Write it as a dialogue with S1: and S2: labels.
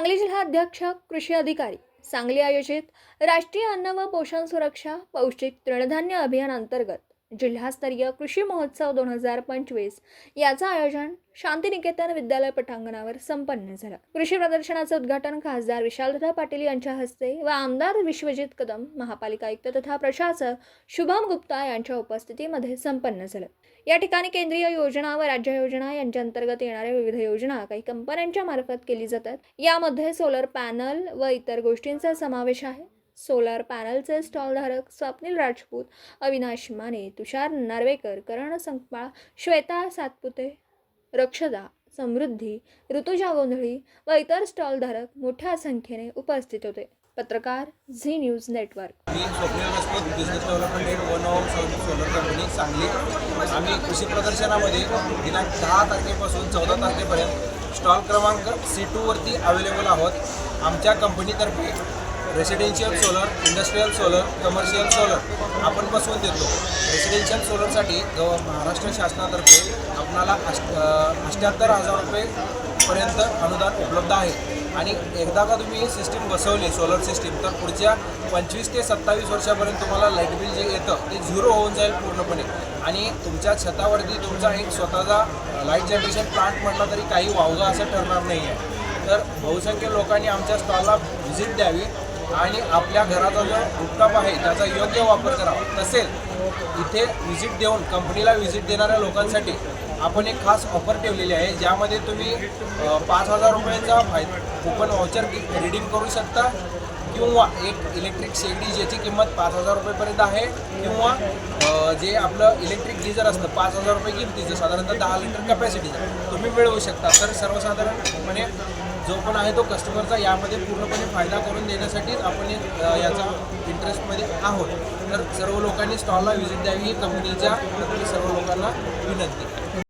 S1: सांगली जिल्हा अध्यक्ष कृषी अधिकारी सांगली आयोजित राष्ट्रीय अन्न व पोषण सुरक्षा पौष्टिक तृणधान्य अभियान अंतर्गत जिल्हास्तरीय कृषी महोत्सव दोन हजार पंचवीस याचं आयोजन शांतिनिकेतन विद्यालय पटांगणावर संपन्न झालं. कृषी प्रदर्शनाचं उद्घाटन खासदार विशालदा पाटील यांच्या हस्ते व आमदार विश्वजित कदम महापालिका आयुक्त तथा प्रशासक शुभम गुप्ता यांच्या उपस्थितीमध्ये संपन्न झालं. या ठिकाणी केंद्रीय योजना व राज्य योजना यांच्या अंतर्गत येणाऱ्या विविध योजना काही कंपन्यांच्या मार्फत केली जातात. यामध्ये सोलर पॅनल व इतर गोष्टींचा समावेश आहे. सोलार पॅनलचे स्टॉलधारक स्वप्नील राजपूत अविनाश माने तुषार नार्वेकर करण संकपाळ श्वेता सातपुते रक्षदा समृद्धी ऋतुजा गोंधळी व इतर स्टॉलधारक मोठ्या संख्येने उपस्थित होते. पत्रकार Zee news network.
S2: Me Swapnil Rajput business development head one of solar company Sangli. आम्ही कृषी प्रदर्शनामध्ये दिनांक दहा तारखेपासून चौदा तारखेपर्यंत स्टॉल क्रमांक सी टूवरती अवेलेबल आहोत. आमच्या कंपनीतर्फे residential solar industrial solar commercial solar आपण बसवून देतो. रेसिडेन्शियल सोलरसाठी गव महाराष्ट्र शासनातर्फे आपणाला अष्ट अष्ट्याहत्तर हजार रुपयेपर्यंत अनुदान उपलब्ध आहे. आणि एकदा का तुम्ही सिस्टीम बसवली सोलर सिस्टीम तर पुढच्या पंचवीस ते सत्तावीस वर्षापर्यंत तुम्हाला लाइट बिल जे येतं ते झिरो होऊन जाईल पूर्णपणे. आणि तुमच्या छतावरती तुमचा एक स्वतःचा लाइट जनरेशन प्लांट म्हटला तरी काही वावगा असं ठरणार नाही आहे तर बहुसंख्य लोकांनी आमच्या स्टॉलला व्हिजिट द्यावी. आणि आपल्या घराचा जो रूपटॉप आहे त्याचा योग्य वापर करावा. तसेच इथे व्हिजिट देऊन कंपनीला व्हिजिट देणाऱ्या लोकांसाठी आपण एक खास ऑफर ठेवलेली आहे ज्यामध्ये तुम्ही पाच हजार रुपयाचा फाय कुपन वाउचर रिडीम करू शकता. किंवा एक इलेक्ट्रिक शेगडी ज्याची किंमत पाच हजार रुपयेपर्यंत आहे किंवा जे आपलं इलेक्ट्रिक गिझर असतं पाच हजार रुपये किमतीचं साधारणतः दहा लिटर कपॅसिटीचं तुम्ही मिळवू शकता. तर सर्वसाधारणपणे म्हणजे जो पण आहे तो कस्टमरचा यामध्ये पूर्णपणे फायदा करून देण्यासाठीच आपण याचा इंटरेस्टमध्ये आहोत. तर सर्व लोकांनी स्टॉलला व्हिजिट द्यावी ही कंपनीच्या सर्व लोकांना विनंती.